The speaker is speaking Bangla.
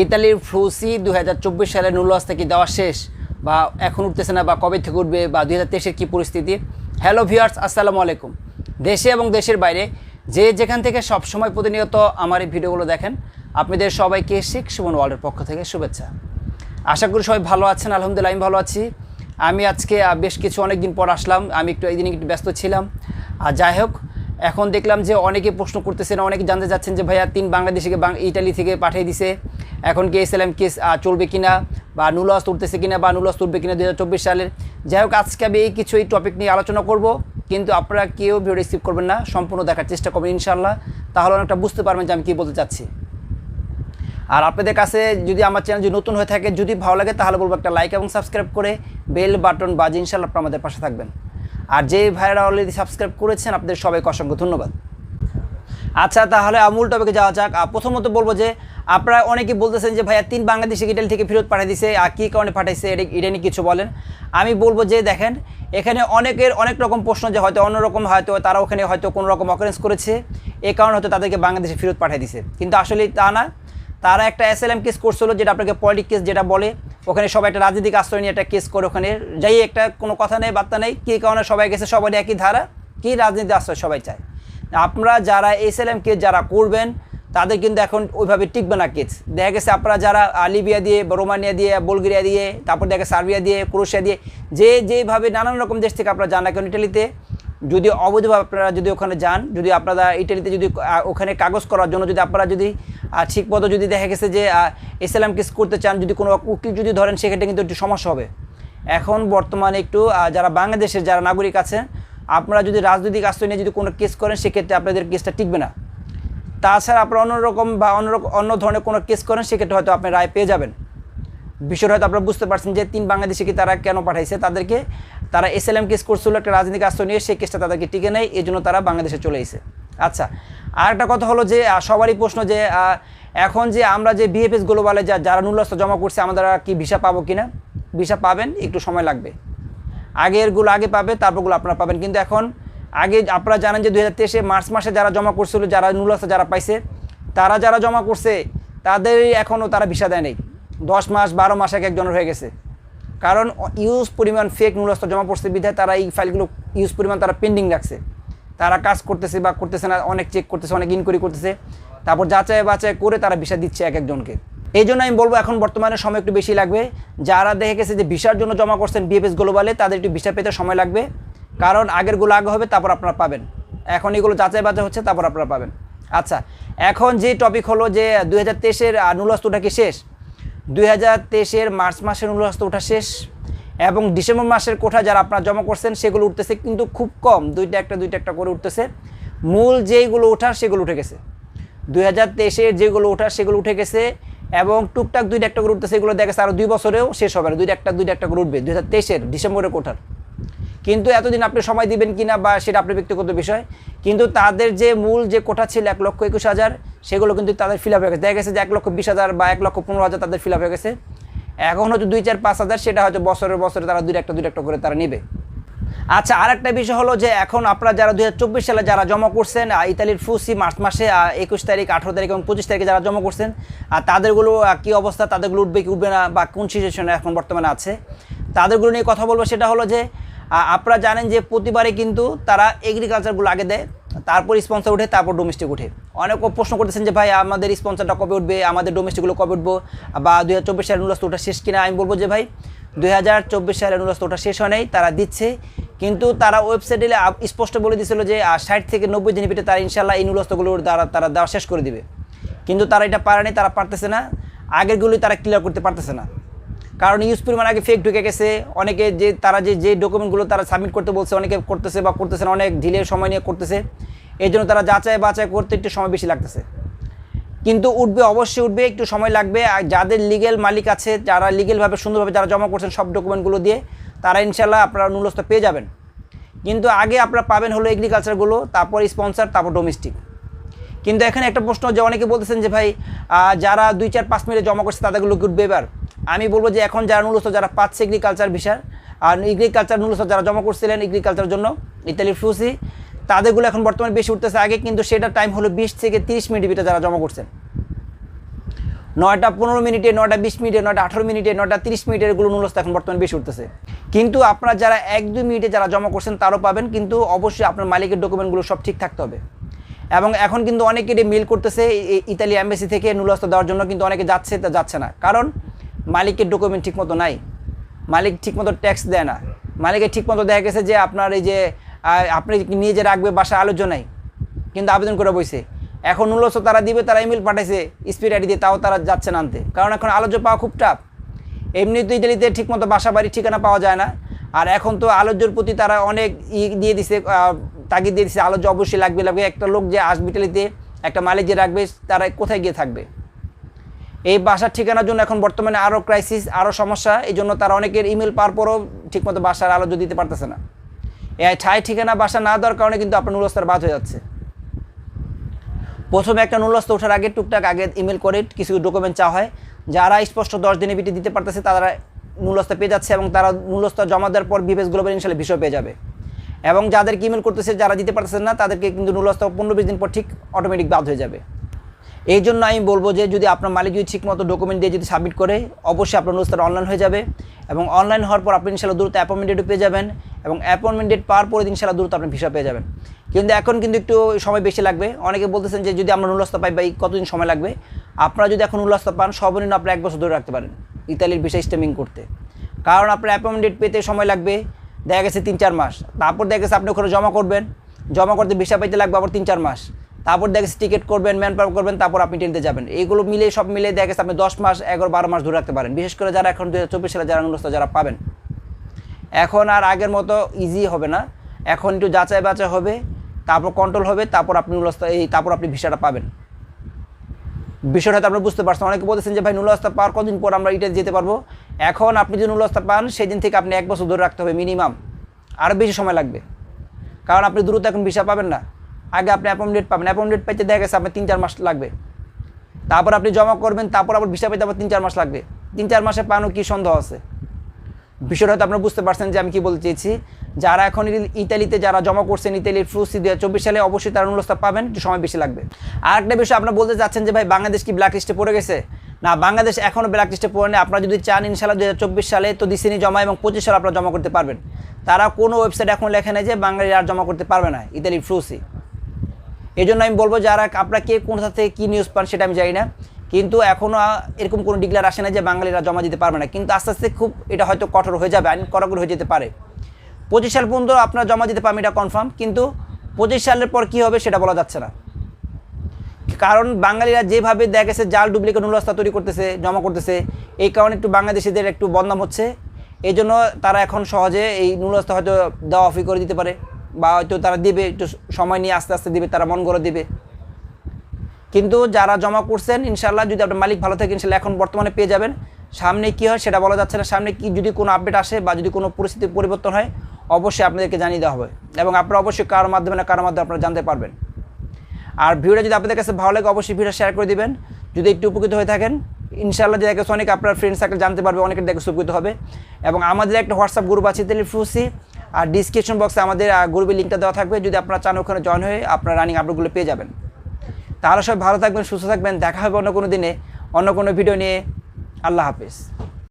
ইতালির ফ্লুসি দু সালে নুলস থেকে দেওয়া শেষ, বা এখন উঠতেছে না বা কবে থেকে উঠবে বা দুই হাজার তেইশের কী পরিস্থিতি। হ্যালো ভিউয়ার্স আসসালামু আলাইকুম। দেশে এবং দেশের বাইরে যে যেখান থেকে সবসময় প্রতিনিয়ত আমার এই ভিডিওগুলো দেখেন, আপনাদের সবাইকে শিখ সুমন ওয়ার্ল্ডের পক্ষ থেকে শুভেচ্ছা। আশা করি সবাই ভালো আছেন, আলহামদুলিল্লাহ আমি ভালো আছি। আমি আজকে বেশ কিছু অনেক দিন পর আসলাম, আমি একটু এই দিন একটু ব্যস্ত ছিলাম। আর যাই হোক, এখন দেখলাম যে অনেকে প্রশ্ন করতেছেন, অনেকে জানতে চাচ্ছেন যে ভাইয়া তিন বাংলাদেশিকে ইটালি থেকে পাঠিয়ে দিছে। এখন কি এসএলএম কেস চলবে কিনা বা নুলস তুলতেছে কিনা বা নুলস তুলবে কিনা দু হাজার চব্বিশ সালের। যাই হোক, আজকে আমি এই কিছু এই টপিক নিয়ে আলোচনা করব, কিন্তু আপনারা কেউ ভিডিও রিসিভ করবেন না, সম্পূর্ণ দেখার চেষ্টা করবেন ইনশাল্লাহ তাহলে অনেকটা বুঝতে পারবেন যে আমি কী বলতে চাচ্ছি। আর আপনাদের কাছে যদি আমার চ্যানেল যদি নতুন হয়ে থাকে, যদি ভালো লাগে, তাহলে বলব একটা লাইক এবং সাবস্ক্রাইব করে বেল বাটন বাজে ইনশাল্লাহ আপনারা আমাদের পাশে থাকবেন। আর যে ভাইরা অলরেডি সাবস্ক্রাইব করেছেন, আপনাদের সবাইকে অসংখ্য ধন্যবাদ। আচ্ছা তাহলে আমূল টপিকে যাওয়া যাক। প্রথমত বলব যে আপনারা অনেকেই বলতেছেন যে, ভাইয়া, তিন বাংলাদেশি ইটালি থেকে ফেরত পাঠিয়ে দিছে, আর কী কারণে পাঠাইছে, এটা এটা নিয়ে কিছু বলেন? আমি বলব যে, দেখেন, এখানে অনেকের অনেক রকম প্রশ্ন যে, হয়তো অন্যরকম হয়তো তারা ওখানে হয়তো কোনো রকম অকারেন্স করেছে, এ কারণে হয়তো তাদেরকে বাংলাদেশে ফেরত পাঠিয়ে দিছে। কিন্তু আসলে তা না। তারা একটা এসএলএম কেস করছিল যেটা আপনাকে পলিটিক কেস যেটা বলে, ওখানে সবাই একটা রাজনৈতিক আশ্রয় নিয়ে একটা কেস করে ওখানে যাই, একটা কোনো কথা নেই, বার্তা নেই, কী কারণে সবাই গেছে সবাই একই ধারা, কী রাজনীতি আশ্রয় সবাই চায়? আপনারা যারা এসএলএম কেস যারা করবেন তাদের কিন্তু এখন ওইভাবে টিকবে না কেস দেখা গেছে আপনারা যারা লিবিয়া দিয়ে, রোমানিয়া দিয়ে, বুলগেরিয়া দিয়ে, তারপর দেখা সার্বিয়া দিয়ে ক্রোশিয়া দিয়ে, যে যেভাবে নানান রকম দেশ থেকে আপনারা যান না কেন, ইটালিতে, যদি অবৈধভাবে আপনারা যদি ওখানে যান, যদি আপনারা ইটালিতে যদি ওখানে কাগজ করার জন্য যদি আপনারা যদি ঠিকমতো যদি দেখা গেছে যে এসএলএম কেস করতে চান, যদি কোনো উকিল যদি ধরেন, সেক্ষেত্রে কিন্তু একটু সমস্যা হবে। এখন বর্তমানে একটু যারা বাংলাদেশের যারা নাগরিক আছেন, আপনারা যদি রাজনৈতিক আশ্রয় নিয়ে যদি কোনো কেস করেন, সেক্ষেত্রে আপনাদের কেসটা টিকবে না। তাছাড়া আপনারা অন্যরকম বা অন্যরকম অন্য ধরনের কোনো কেস করেন, সেক্ষেত্রে হয়তো আপনি রায় পেয়ে যাবেন। বিষয়টা হয়তো আপনারা বুঝতে পারছেন যে তিন বাংলাদেশিকে তারা কেন পাঠাইছে, তাদেরকে তারা এসএলএম কেস করছিল, একটা রাজনৈতিক আশ্রয় নিয়ে, সেই কেসটা তাদেরকে টিকে নেয় এই জন্য তারা বাংলাদেশে চলে এসেছে। আচ্ছা আর একটা কথা হলো যে সবারই প্রশ্ন যে এখন যে আমরা যে বিএফএস গ্লোবালে যা, যারা নুলস্ত জমা করছে, আমাদের কি ভিসা পাবো কিনা? ভিসা পাবেন, একটু সময় লাগবে। আগেরগুলো আগে পাবে, তারপরগুলো আপনারা পাবেন। কিন্তু এখন আগে আপনারা জানেন যে দু হাজার তেইশে মার্চ মাসে যারা জমা করছিল, যারা নুলাসে যারা পাইছে, তারা যারা জমা করছে তাদের এখনও তারা ভিসা দেয় নেই। দশ মাস, বারো মাস এক একজনের হয়ে গেছে। কারণ ইউজ পরিমাণ ফেক নুলাস্ত জমা করছে বিধায় তারা এই ফাইলগুলো ইউজ পরিমাণ তারা পেন্ডিং রাখছে। তারা কাজ করতেছে বা করতেছে না, অনেক চেক করতেছে, অনেক ইনকোয়ারি করতেছে। তারপর যাচাই বাছাই করে তারা ভিসা দিচ্ছে এক একজনকে। এই জন্য আমি বলব, এখন বর্তমানে সময় একটু বেশি লাগবে। যারা দেখে গেছে যে ভিসার জন্য জমা করছেন বিএফএস গ্লোবালে তাদের একটু ভিসা পেতে সময় লাগবে। কারণ আগেরগুলো আগে হবে, তারপর আপনারা পাবেন। এখন এগুলো যাচাই বাছাই হচ্ছে, তারপর আপনারা পাবেন। আচ্ছা এখন যে টপিক হলো যে দুই হাজার তেইশের নুলস্তটা কি শেষ? দুই হাজার তেইশের মার্চ মাসের নুলস্ত ওঠা শেষ এবং ডিসেম্বর মাসের কোঠা যারা আপনারা জমা করছেন, সেগুলো উঠতেছে কিন্তু খুব কম, দুইটা একটা দুইটা একটা করে উঠতেছে। মূল যেইগুলো ওঠার, সেগুলো উঠে গেছে। দুই হাজার তেইশের যেগুলো ওঠার, সেগুলো উঠে গেছে এবং টুকটাক দুইটা একটা করে উঠতেছে, এগুলো দেখা গেছে আরও দুই বছরেও শেষ হবে না। দুইটা একটা দুইটা একটা করে উঠবে। দুই হাজার তেইশের ডিসেম্বরের কোঠার। কিন্তু এতদিন আপনি সময় দিবেন কিনা বা সেটা আপনার ব্যক্তিগত বিষয়, কিন্তু তাদের যে মূল যে কোঠা ছিল এক লক্ষ একুশ হাজার, সেগুলো কিন্তু তাদের ফিল আপ হয়ে গেছে। দেখা গেছে যে এক লক্ষ বিশ হাজার বা এক লক্ষ পনেরো হাজার তাদের ফিল আপ হয়ে গেছে। এখন হয়তো দুই চার পাঁচ হাজার, সেটা হয়তো বছরের বছরে তারা দুই একটা দুই একটা করে তারা নেবে। আচ্ছা আর একটা বিষয় হলো যে এখন আপনারা যারা দু হাজার চব্বিশ সালে যারা জমা করছেন ইতালির ফুসি মার্চ মাসে একুশ তারিখ, আঠেরো তারিখ এবং পঁচিশ তারিখে যারা জমা করছেন, আর তাদেরগুলো কী অবস্থা, তাদেরগুলো উঠবে কি উঠবে না বা কোন সিচুয়েশনে এখন বর্তমানে আছে, তাদেরগুলো নিয়ে কথা বলব। সেটা হলো যে আপনারা জানেন যে প্রতিবারে কিন্তু তারা এগ্রিকালচারগুলো আগে দেয়, তারপর স্পন্সর উঠে, তারপর ডোমেস্টিক উঠে। অনেক প্রশ্ন করতেছেন যে ভাই, আমাদের স্পন্সরটা কবে উঠবে, আমাদের ডোমেস্টিকগুলো কবে উঠবো? বা দুই হাজার চব্বিশ সালের নুলাস্ত ওটা শেষ কিনা? আমি বলব যে ভাই দুই হাজার চব্বিশ সালের নুলাস্ত ওটা শেষ হয় নাই, তারা দিচ্ছে। কিন্তু তারা ওয়েবসাইটে স্পষ্ট বলে দিয়েছিল যে ষাট থেকে নব্বই দিনের ভিতরে তারা ইনশাল্লাহ এই নুলাস্তগুলোর দ্বারা তারা দেওয়া শেষ করে দিবে। কিন্তু তারা এটা পারেনি, তারা পারতেছে না। আগেরগুলোই তারা ক্লিয়ার করতে পারতেছে না। কারণ ইউজ পরিমাণ আগে ফেক ঢুকে গেছে। অনেকে যে, তারা যে যে ডকুমেন্টগুলো তারা সাবমিট করতে বলছে, অনেকে করতেছে বা করতেছে না, অনেক ঢিলে সময় নিয়ে করতেছে। এই জন্য তারা যাচাই বাছাই করতে একটু সময় বেশি লাগতেছে। কিন্তু উঠবে, অবশ্যই উঠবে, একটু সময় লাগবে। আর যাদের লিগেল মালিক আছে, যারা লিগেলভাবে সুন্দরভাবে যারা জমা করছেন সব ডকুমেন্টগুলো দিয়ে, তারা ইনশাল্লাহ আপনারা নুলস্ত পেয়ে যাবেন। কিন্তু আগে আপনারা পাবেন হলো এগ্রিকালচারগুলো তারপর স্পন্সর তারপর ডোমেস্টিক কিন্তু এখানে একটা প্রশ্ন যে, অনেকে বলতেছেন যে, ভাই যারা দুই, চার, পাঁচ মিনিটে জমা করছে, তাদেরগুলো উঠবে এবার? আমি বলব যে এখন যারা নুলস্ত যারা পাচ্ছে এগ্রিকালচার ভিসার আর এগ্রিকালচার নুলস্ত যারা জমা করছিলেন এগ্রিকালচার জন্য ইতালির ফ্লুসি তাদেরগুলো এখন বর্তমানে বেশি উঠতেছে। আগে কিন্তু সেটা টাইম হলো বিশ থেকে তিরিশ মিনিট ভিতরে যারা জমা করছেন। নয়টা পনেরো মিনিটে নয়টা বিশ মিনিটে নয়টা আঠারো মিনিটে নয়টা তিরিশ মিনিটের এগুলো নুলস্ত এখন বর্তমানে বেশি উঠতেছে। কিন্তু আপনারা যারা এক দুই মিনিটে যারা জমা করছেন তারও পাবেন, কিন্তু অবশ্যই আপনার মালিকের ডকুমেন্টগুলো সব ঠিক থাকতে হবে। এবং এখন কিন্তু অনেকে মিল করতেছে ইতালি অ্যাম্বাসি থেকে নুলস্ত দেওয়ার জন্য, কিন্তু অনেকে যাচ্ছে তা যাচ্ছে না। কারণ মালিকের ডকুমেন্ট ঠিকমতো নাই। মালিক ঠিকমতো ট্যাক্স দেয় না। মালিকের ঠিকমতো দেখা গেছে যে আপনার এই যে আপনি নিয়ে যে রাখবে বাসা আলোচনা নাই কিন্তু আবেদন করে বইছে। এখন নুলস্ত তারা দিবে, তারা ইমেল পাঠাইছে স্পিড আইডি দিয়ে, তাও তারা যাচ্ছে আনতে। কারণ এখন আলোচ্য পাওয়া খুব টাফ এমনি তো ইতালিতে ঠিকমতো বাসা বাড়ি ঠিকানা পাওয়া যায় না। আর এখন তো আলোচ্যর প্রতি তারা অনেক ই দিয়ে দিছে তাগিদ দিয়ে দিছে, আলোচ্য অবশ্যই লাগবে লাগবে। একটা লোক যে আসবে ইতালিতে, একটা মালিক যে রাখবে, তারা কোথায় গিয়ে থাকবে? এই বাসার ঠিকানার জন্য এখন বর্তমানে আরও ক্রাইসিস আরও সমস্যা, এই জন্য তারা অনেকের ইমেল পাওয়ার পরও ঠিকমতো বাসার আলোচ্য দিতে পারতেছে না। এই ঠাই ঠিকানা বাসা না দেওয়ার কারণে কিন্তু আপনার নুরস্তার বাদ হয়ে যাচ্ছে। প্রথমে একটা নুলস্ত ওঠার আগে টুকটাক আগে ইমেল করে কিছু ডকুমেন্ট চাওয়া হয়। যারা স্পষ্ট দশ দিনের বিটি দিতে পারতেছে, তারা নুলস্তা পেয়ে যাচ্ছে এবং তারা নুলস্তা জমা দেওয়ার পর বিবেস গ্লোবাল ইনশাল্লাহ বিষয় পেয়ে যাবে। এবং যাদেরকে ইমেল করতেছে, যারা দিতে পারতেছে না, তাদেরকে কিন্তু নুলস্তা পনেরো বিশ দিন পর ঠিক অটোমেটিক বাদ হয়ে যাবে। এই জন্য আমি বলব যে যদি আপনার মালিক যদি ঠিকমতো ডকুমেন্ট দিয়ে যদি সাবমিট করে, অবশ্যই আপনার নুলস্তাটা অনলাইন হয়ে যাবে এবং অনলাইন হওয়ার পর আপনি ইনশাল্লাহ দ্রুত অ্যাপয়েন্টমেন্ট ডেটও পেয়ে যাবেন এবং অ্যাপয়েন্টমেন্ট ডেট পাওয়ার পরে ইনশাল্লাহ দ্রুত আপনি ভিসা পেয়ে যাবেন। কিন্তু এখন কিন্তু একটু সময় বেশি লাগবে। অনেকে বলতেছেন যে যদি আমরা নুলস্তা পাই বা কতদিন সময় লাগবে? আপনারা যদি এখন উল্লাস্তা পান, সর্বনিম্ন আপনি এক বছর ধরে রাখতে পারেন ইতালির ভিসা স্টেমিং করতে। কারণ আপনার অ্যাপয়েন্টমেন্ট ডেট পেতে সময় লাগবে, দেখা গেছে তিন চার মাস। তারপর দেখা গেছে আপনি ওখানে জমা করবেন, জমা করতে ভিসা পাইতে লাগবে আবার তিন চার মাস। তারপর দেখা টিকিট করবেন ম্যান পাওয়ার করবেন, তারপর আপনি ট্রেনতে যাবেন। এইগুলো মিলে সব মিলে দেখা আপনি দশ মাস, এগারো, বারো মাস ধরে রাখতে পারেন। বিশেষ করে যারা এখন দু হাজার চব্বিশ সালে যারা নুলস্তা যারা পাবেন। এখন আর আগের মতো ইজি হবে না। এখন একটু যাচাই বাছাই হবে, তারপর কন্ট্রোল হবে, তারপর আপনি নুলস্তা, এই তারপর আপনি ভিসাটা পাবেন। বিষয়টা হয়তো আপনারা বুঝতে পারছেন। অনেকে বলতেছেন যে, ভাই, নুলস্তা পাওয়ার কদিন পর আমরা এটা যেতে পারব? এখন আপনি যদি নুলস্তা পান সেই দিন থেকে আপনি এক বছর ধরে রাখতে হবে মিনিমাম আরও বেশি সময় লাগবে। কারণ আপনি দ্রুত এখন ভিসা পাবেন না। আগে আপনি অ্যাপয়েন্টমেন্ট পাবেন। অ্যাপয়েন্টমেন্ট পাইতে দেখা গেছে, আপনার তিন চার মাস লাগবে। তারপর আপনি জমা করবেন, তারপর আবার ভিসা পাইতে আবার তিন চার মাস লাগবে। তিন চার মাসে পানো কি সন্দেহ আছে? বিষয়টা হয়তো আপনারা বুঝতে পারছেন যে আমি কি বলতে চেয়েছি যারা এখন ইতালিতে যারা জমা করছেন, ইতালির ফ্রুসি দু চব্বিশ সালে অবশ্যই তার নুলস্তা পাবেন, একটু সময় বেশি লাগবে। আর একটা বিষয় আপনারা বলতে চাচ্ছেন যে ভাই, বাংলাদেশ কি ব্ল্যাক লিস্টে পড়ে গেছে? না, বাংলাদেশ এখনও ব্ল্যাক লিস্টে পড়ে নেই আপনারা যদি চান ইনশাল্লাহ দু সালে তো দিসিনি জমা এবং পঁচিশ সালে আপনারা জমা করতে পারবেন। তারা কোনো ওয়েবসাইট এখন লেখে নেই যে বাঙালি আর জমা করতে পারবে না, ইতালির ফ্রুসি এই জন্য আমি বলব যারা আপনারা কে কোন সাথে কী নিউজ পান সেটা আমি জানি না। কিন্তু এখনও এরকম কোনো ডিক্লেয়ার আসে না যে বাঙালিরা জমা দিতে পারবে না। কিন্তু আস্তে আস্তে খুব এটা হয়তো কঠোর হয়ে যাবে আইন কড়াকড়ি হয়ে যেতে পারে। পঁচিশ সাল পর্যন্ত আপনারা জমা দিতে পারবেন, এটা কনফার্ম কিন্তু পঁচিশ সালের পর কী হবে সেটা বলা যাচ্ছে না। কারণ বাঙালিরা যেভাবে দেখা গেছে জাল ডুপ্লিকেট নুলস্তা তৈরি করতেছে, জমা করতেছে, এই কারণে একটু বাংলাদেশিদের একটু বদনাম হচ্ছে। এই জন্য তারা এখন সহজে এই নুলস্তা হয়তো দেওয়া অফি করে দিতে পারে। বা হয়তো তারা দিবে, একটু সময় নিয়ে আস্তে আস্তে দিবে, তারা মন করে দিবে। কিন্তু যারা জমা করছেন ইনশাল্লাহ যদি আপনার মালিক ভালো থাকে ইনশাল্লাহ এখন বর্তমানে পেয়ে যাবেন। সামনে কী হয় সেটা বলা যাচ্ছে না। সামনে কি যদি কোনো আপডেট আসে বা যদি কোনো পরিস্থিতির পরিবর্তন হয়, অবশ্যই আপনাদেরকে জানিয়ে দেওয়া হবে। এবং আপনারা অবশ্যই কারোর মাধ্যমে না কারোর মাধ্যমে আপনারা জানতে পারবেন। আর ভিডিওটা যদি আপনাদের কাছে ভালো লাগে, অবশ্যই ভিডিও শেয়ার করে দিবেন। যদি একটু উপকৃত হয়ে থাকেন ইনশাল্লাহ যে অনেক আপনার ফ্রেন্ড সার্কেল জানতে পারবে, অনেকের দেখে উপকৃত হবে। এবং আমাদের একটা হোয়াটসঅ্যাপ গ্রুপ আছে তেলি ফ্রুসি আর ডিসক্রিপশন বক্সে আমাদের গ্রুপের লিঙ্কটা দেওয়া থাকবে। যদি আপনারা চান ওখানে জয়েন হয়ে, আপনার রানিং আপডেটগুলো পেয়ে যাবেন। তাহলে সব ভালো থাকবেন, সুস্থ থাকবেন। দেখা হবে অন্য কোনো দিনে, অন্য কোনো ভিডিও নিয়ে। আল্লাহ হাফিজ।